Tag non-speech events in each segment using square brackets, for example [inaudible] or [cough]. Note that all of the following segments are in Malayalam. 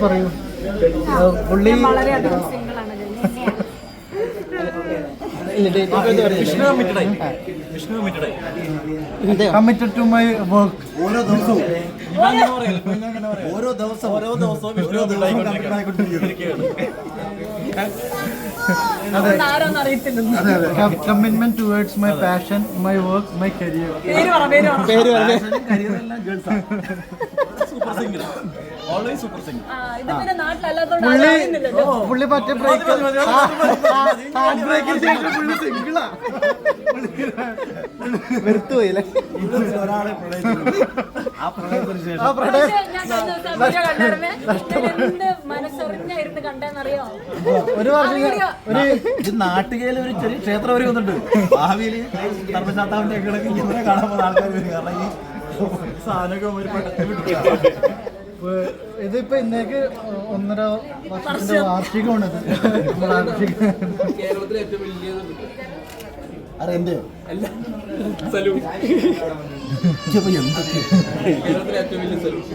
പറയൂ പുള്ളി ആണ് കമ്മിറ്റഡ് ടു മൈ വർക്ക് ഓരോ ദിവസവും അങ്ങനെ പറയല്ല ഓരോ ദിവസവും ഓരോ ദിവസവും commitment towards my passion my work my career പേര് പേര് പറ super singer always super singer പുള്ളി മറ്റേ ബ്രേക്ക് ഹാൻഡ് ബ്രേക്കിന് ശേഷം പുള്ളി സിംഗിളാ വെറുത്തുപോയില്ലേ ഒരാളെ പ്രണയിച്ചു ആ പ്രണയത്തിന് ആ പ്രണയം മനസ്സറിഞ്ഞായിരുന്നു കണ്ടേന്നറിയോ? ഒരു വർഷം ഒരു ഇത് നാട്ടുകയിൽ ഒരു ചെറിയ ക്ഷേത്രം ഒരുക്കുന്നുണ്ട് ഭാവിയിൽ ധർമ്മശാസ്താവിന്റെ കിടക്ക് ഇങ്ങനെ കാണാൻ പോകുന്ന ആൾക്കാർ വരും. കാരണം ഈ സാധനമൊക്കെ ഒരു പടത്തിൽ ഇതിപ്പോ ഇന്നേക്ക് ഒന്നര വർഷത്തിന്റെ വാർഷികമാണ് ഇത്. ഏറ്റവും വലിയ എന്റെ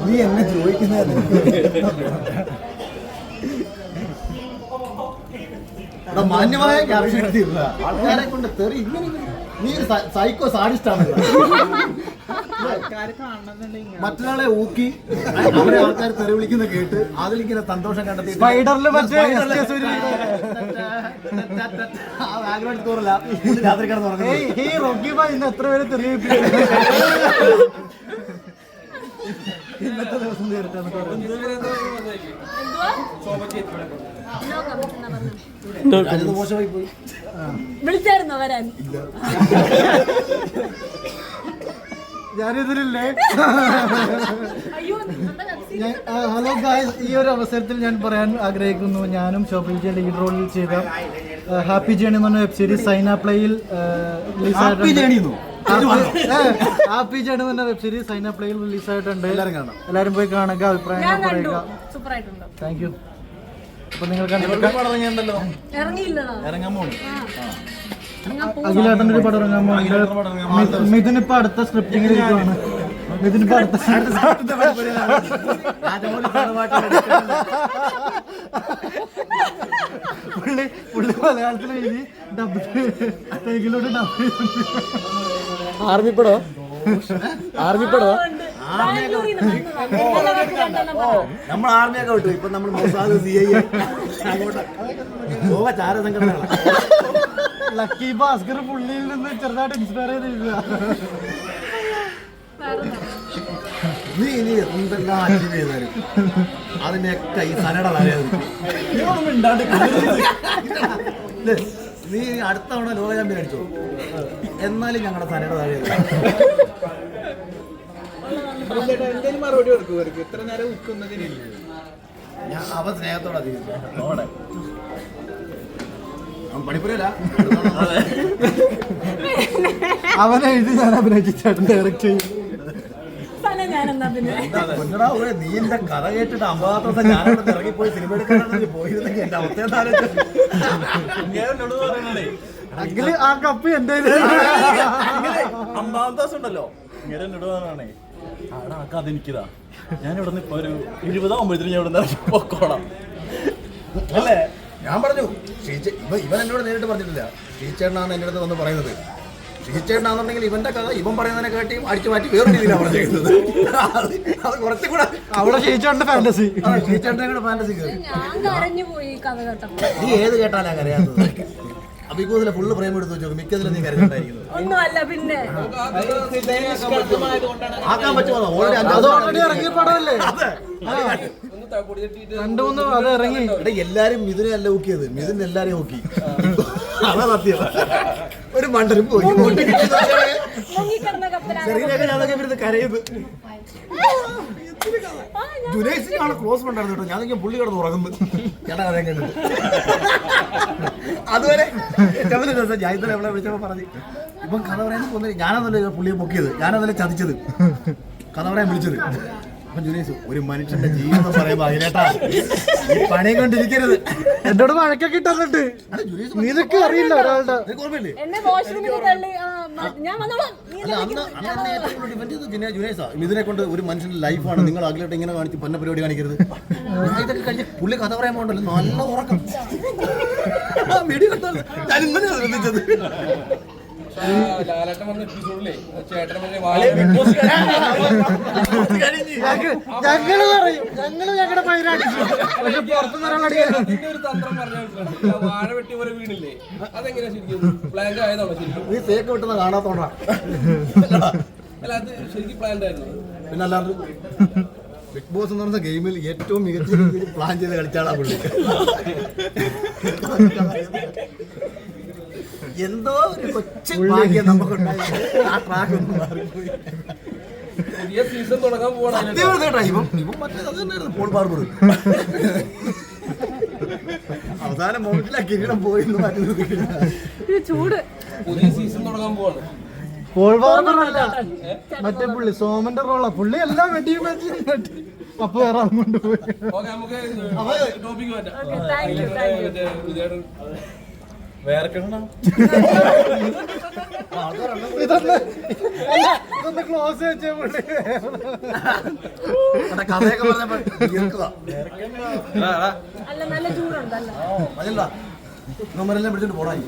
നീ എന്നെ ചോദിക്കുന്നത് മാന്യമായ ക്യാപ്ഷൻ എടുത്തിരുന്ന ആൾക്കാരെ കൊണ്ട് തെറി ഇങ്ങനെ. നീ ഒരു സൈക്കോ സാഡിസ്റ്റ് ആണ് മറ്റൊരാളെ ഊക്കി. അവരെ ആൾക്കാർ തെറി വിളിക്കുന്ന കേട്ട് അതിലിങ്ങനെ സന്തോഷം കണ്ടെത്തി സ്പൈഡറിൽ ബാക്ക്ഗ്രൗണ്ട് സ്കോറല്ല രാത്രി കിടന്ന് ഈ റോക്കി ബായ് ഇന്ന് എത്ര പേര് തെറി ഇന്നത്തെ ദിവസം തീരട്ടെ വിളിച്ചായിരുന്നോ വരാൻ? [laughs] ഞാനിതിലില്ലേ? ഹലോ ഗായ്സ് ഈ ഒരു അവസരത്തിൽ ഞാൻ പറയാൻ ആഗ്രഹിക്കുന്നു. ഞാനും ശോഭിജ ലീഡ് റോളിൽ ചെയ്ത ഹാപ്പി ജേണി എന്ന് പറഞ്ഞ വെബ് സീരീസ് സൈന പ്ലേയിൽ ഹാപ്പി ജേണി എന്ന്? പറഞ്ഞ വെബ് സീരീസ് സൈന പ്ലേയിൽ റിലീസ് ആയിട്ടുണ്ട്. എല്ലാവരും കാണണം. എല്ലാവരും പോയി കാണുക അഭിപ്രായം അഭിപ്രായങ്ങൾ പറയുക. ആയിട്ടുണ്ട് താങ്ക് യു അപ്പൊ നിങ്ങൾ കണ്ടു ഇവർക്ക് പടം ഇറങ്ങാൻ പോകുന്നു അഖിലേട്ടന്റെ ഒരു പടം ഇറങ്ങാൻ അഖിലേട്ടന്റെ പടം ഇറങ്ങാൻ പോകുന്നുണ്ട് മിഥുൻ ഇപ്പൊ അടുത്ത സ്ക്രിപ്റ്റിംഗിൽ ഇരിക്കുവാണ്. മിഥുൻ ഇപ്പൊ അടുത്ത. പുള്ളി പുള്ളി മലയാളത്തിൽ എഴുതി ഡബ് ഡബ് ആർമിപ്പടോ ആർമിപ്പടോ നമ്മൾ ആർമിയൊക്കെ വിട്ടു. ഇപ്പൊ നമ്മൾ മൊസാദ് സി ഐ അങ്ങോട്ട്. ചാര ചാരസംഘടനകളാണ്. ലക്കി ഭാസ്കർ പുള്ളിയിൽ നിന്ന് ചെറുതായിട്ട് ഇൻസ്പയർ. നീ ഇനി എന്തെല്ലാം അച്ചീവ് ചെയ്താലും അതിന്റെയൊക്കെ ഈ നീ അടുത്ത തവണ ലോക ചാമ്പ്യൻ അടിച്ചോ. എന്നാലും ഞങ്ങളുടെ സനട താഴെയായിരിക്കും മറുപടി കൊടുക്കും ഇവർക്ക് ഇത്ര നേരം ഞാൻ അവ സ്നേഹത്തോടെ അവൻ എഴുതി ഞാൻ അഭിനയിച്ചിട്ട് ഡയറക്റ്റ് ചെയ്യും നീ എന്റെ കഥ കേട്ടിട്ട് അമ്പാത്രത്തെ ഞാനവിടെ ഇറങ്ങിപ്പോയി സിനിമ എടുക്കാനാണെങ്കിൽ പോയിരുന്നെങ്കിൽ എന്റെ അവസ്ഥ പറയണേ ആ കപ്പ് എന്റെ അമ്പാമത്തെ ദിവസം ഉണ്ടല്ലോ. ഇങ്ങനെ പറയണേ ആടാ ആ കഥ എനിക്കിതാ. ഞാൻ ഇവിടെ നിന്ന് ഇപ്പൊ ഒരു ഇരുപതാകുമ്പോഴത്തേനും ഞാൻ ഇവിടെ നിന്ന് പൊക്കോളാം അല്ലേ? ഞാൻ പറഞ്ഞു ശ്രീച്ച ഇവ ഇവൻ എന്നോട് നേരിട്ട് പറഞ്ഞിട്ടില്ല ശ്രീചേട്ടനാണ് എന്റെ അടുത്ത് വന്ന് പറയുന്നത് ശ്രീചേട്ടനാണെന്നുണ്ടെങ്കിൽ ഇവന്റെ കഥ ഇവൻ പറയുന്നതിനെ കേട്ടിയും അടിച്ചു മാറ്റി വേറെ രീതിയിലാണ് പറഞ്ഞിരിക്കുന്നത് അത് കുറച്ചും കൂടെ അവിടെ ക്ഷയിച്ചോണ്ട് ഫാന്റസി ആ, ശ്രീചേട്ടനെ കൂടെ ഫാന്റസി കയറി ഞാൻ കരഞ്ഞു പോയി ഈ കഥ കേട്ടപ്പോ നീ ഏത് കേട്ടാലാ കരയാത്തത് അഭിക്കൂതിലെ ഫുള്ള് പ്രേം എടുത്ത് വെച്ചോ മിക്കതിലും നീ പിന്നെ ആക്കാൻ പറ്റുമോ ഓൾറെഡി അത് അഞ്ചാം ഓൾറെഡി ഇറങ്ങിയ പടമല്ലേ രണ്ടു മൂന്ന് അത് ഇറങ്ങി. ഇവിടെ എല്ലാരും മിഥുനെ അല്ല ഊക്കിയത് മിഥുൻ എല്ലാരും ഊക്കി അതാ സത്യം. ഒരു മണ്ടനും പോയി. ജുനൈസിനാണ് ക്ലോസ് ഉണ്ടായിരുന്നു കേട്ടോ. ഞാൻ പുള്ളി കിടന്ന് ഉറങ്ങുന്നു. ചേട്ടാ കഥ അതുവരെ രസം ഞാൻ ഇന്നലെ എവിടെ വിളിച്ചപ്പോൾ പറഞ്ഞു ഇപ്പം കഥ പറയാൻ പോകുന്നില്ല ഞാനതല്ലേ പുള്ളിയെ പൊക്കിയത് ഞാനതല്ലേ ചതിച്ചത്. കഥ പറയാൻ വിളിച്ചത്. അപ്പൊ ജുനീസ് ഒരു മനുഷ്യന്റെ ജീവിതം പറയുമ്പോ അതിലേട്ടാ ഈ പണി കൊണ്ടിരിക്കരുത്. എന്നോട് വഴക്കൊക്കെ ഇട്ടിട്ടുണ്ട് നിനക്ക് അറിയില്ല ഒരാളുടെ. നിനക്ക് ഓർമ്മയില്ലേ? എന്നെ വാഷ്റൂമിൽ തള്ളി ആ, മ- ഞാൻ വന്നോളാം. നീ അല്ല അന്ന് അന്ന് എന്നെ ഏറ്റവും കൂടുതൽ ഡിഫെൻഡ് ചെയ്തത് ജുനേ- ജുനൈസാ. ഇതിനെ കൊണ്ട് ഒരു മനുഷ്യന്റെ ലൈഫാണ് നിങ്ങൾ അകലോട്ട് ഇങ്ങനെ കാണിച്ച് പന്ന പരിപാടി കാണിക്കരുത്. ഞാൻ ഇതൊക്കെ കഴിഞ്ഞ് പുള്ളി കഥ പറയാൻ പോകണ്ടല്ലോ. നല്ല ഉറക്കം. [laughs] ആ ഞാൻ ശ്രദ്ധിച്ചത്. ഞങ്ങൾ പറയും ഞങ്ങൾ ഞങ്ങളുടെ പൈരടിച്ചു പക്ഷെ പുറത്തുനിന്ന് നിറം അടിയ നീ തേക്ക് വിട്ടുന്ന കാണാത്തോണ്ടാ പിന്നെ അല്ലാണ്ട് ബിഗ് ബോസ് എന്ന് പറഞ്ഞ ഗെയിമിൽ ഏറ്റവും മികച്ച രീതിയിൽ പ്ലാൻ ചെയ്ത് കളിച്ചാളാ പുള്ളി. എന്തോ ഒരു കൊച്ചു ഭാഗ്യം നമുക്കുണ്ടായി ആ ട്രാക്ക് ഒന്ന് മാറിപ്പോയി. പുതിയ സീസൺ തുടങ്ങാൻ പോവാണ്. സത്യം കേട്ടോ ഇവൻ ഇവൻ മറ്റേത് അത് തന്നെയായിരുന്നു പോൾ ബാർബർ. അവസാനം മൗണ്ടിലാ കിരീടം പോയി എന്ന് പറയുന്നത് ചൂട്. പുതിയ സീസൺ തുടങ്ങാൻ പോവാണ്. പോൾ അല്ല. മറ്റേ പുള്ളി സോമന്റെ റോളാ. പുള്ളി എല്ലാം വെടിയും അപ്പൊ വേറെ അങ്ങോട്ട് പോയി ഓക്കെ നമുക്ക് ടോപ്പിക്ക് മാറ്റാം. വേർക്കണം? ഇതൊന്ന് ക്ലോസ് വെച്ചേ കഥയൊക്കെ പറഞ്ഞപ്പോ പിടിച്ചിട്ട് പോടായി